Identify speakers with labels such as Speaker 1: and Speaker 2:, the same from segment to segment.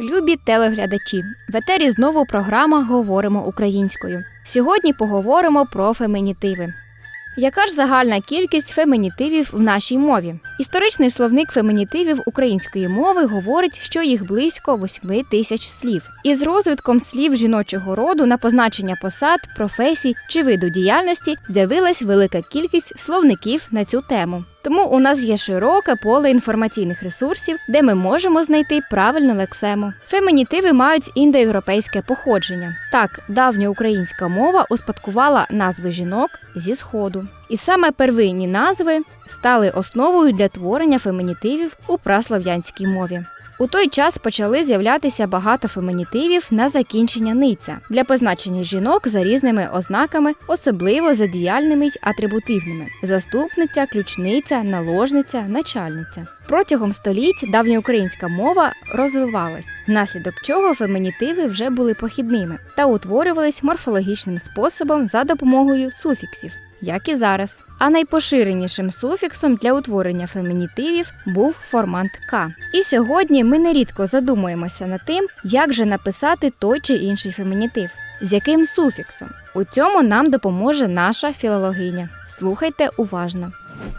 Speaker 1: Любі телеглядачі, в етері знову програма Говоримо українською. Сьогодні поговоримо про фемінітиви. Яка ж загальна кількість фемінітивів в нашій мові? Історичний словник фемінітивів української мови говорить, що їх близько 8 тисяч слів. Із розвитком слів жіночого роду на позначення посад, професій чи виду діяльності з'явилась велика кількість словників на цю тему. Тому у нас є широке поле інформаційних ресурсів, де ми можемо знайти правильну лексему. Фемінітиви мають індоєвропейське походження. Так, давня українська мова успадкувала назви жінок зі сходу. І саме первинні назви стали основою для творення фемінітивів у праслов'янській мові. У той час почали з'являтися багато фемінітивів на закінчення ниця для позначення жінок за різними ознаками, особливо за діяльними й атрибутивними: заступниця, ключниця, наложниця, начальниця. Протягом століть давньоукраїнська мова розвивалась, внаслідок чого фемінітиви вже були похідними та утворювались морфологічним способом за допомогою суфіксів як і зараз. А найпоширенішим суфіксом для утворення фемінітивів був формант К. І сьогодні ми нерідко задумуємося над тим, як же написати той чи інший фемінітив, з яким суфіксом. У цьому нам допоможе наша філологиня. Слухайте уважно.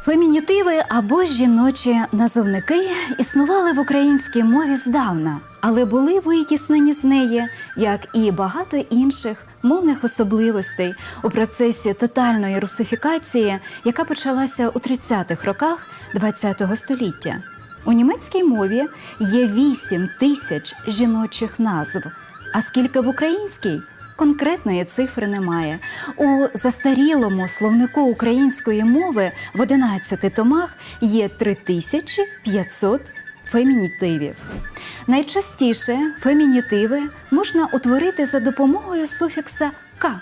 Speaker 2: Фемінітиви або жіночі назовники існували в українській мові здавна, але були витіснені з неї, як і багато інших мовних особливостей у процесі тотальної русифікації, яка почалася у 30-х роках ХХ століття. У німецькій мові є 8 тисяч жіночих назв, а скільки в українській конкретної цифри немає. У застарілому словнику української мови в 11 томах є 3500 фемінітивів. Найчастіше фемінітиви можна утворити за допомогою суфікса к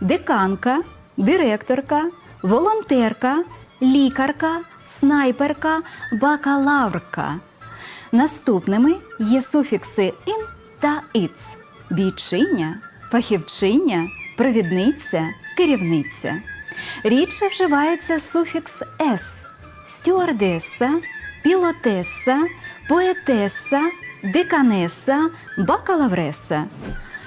Speaker 2: деканка, директорка, волонтерка, лікарка, снайперка, бакалаврка. Наступними є суфікси ін та іц бійчиня, фахівчиня, провідниця, керівниця. Рідше вживається суфікс с стюардеса, пілотеса, поетеса, деканеса, бакалавреса.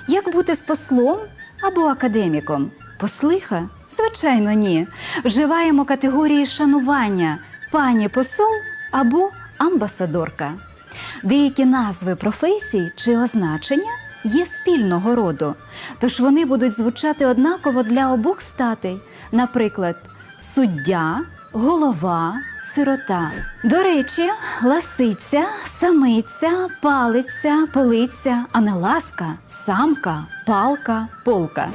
Speaker 2: Як бути з послом або академіком? Послиха? Звичайно, ні. Вживаємо категорії шанування пані посол або амбасадорка. Деякі назви професій чи означення є спільного роду, тож вони будуть звучати однаково для обох статей, наприклад, суддя, голова, сирота. До речі, ласиця, самиця, палиця, полиця, а не ласка, самка, палка, полка.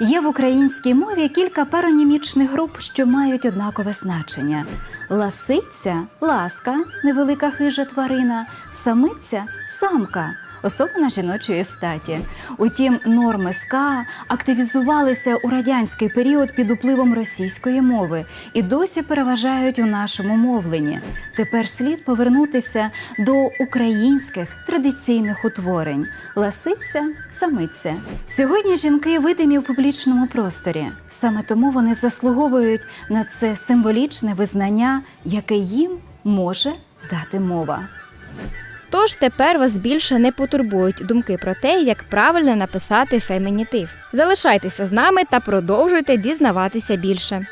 Speaker 2: Є в українській мові кілька паронімічних груп, що мають однакове значення. Ласиця ласка, невелика хижа тварина, самиця самка. Особина жіночої статі. Утім, норми СКА активізувалися у радянський період під впливом російської мови і досі переважають у нашому мовленні. Тепер слід повернутися до українських традиційних утворень: ласиця, самиця. Сьогодні жінки видимі в публічному просторі. Саме тому вони заслуговують на це символічне визнання, яке їм може дати мова.
Speaker 1: Тож тепер вас більше не потурбують думки про те, як правильно написати фемінітив. Залишайтеся з нами та продовжуйте дізнаватися більше.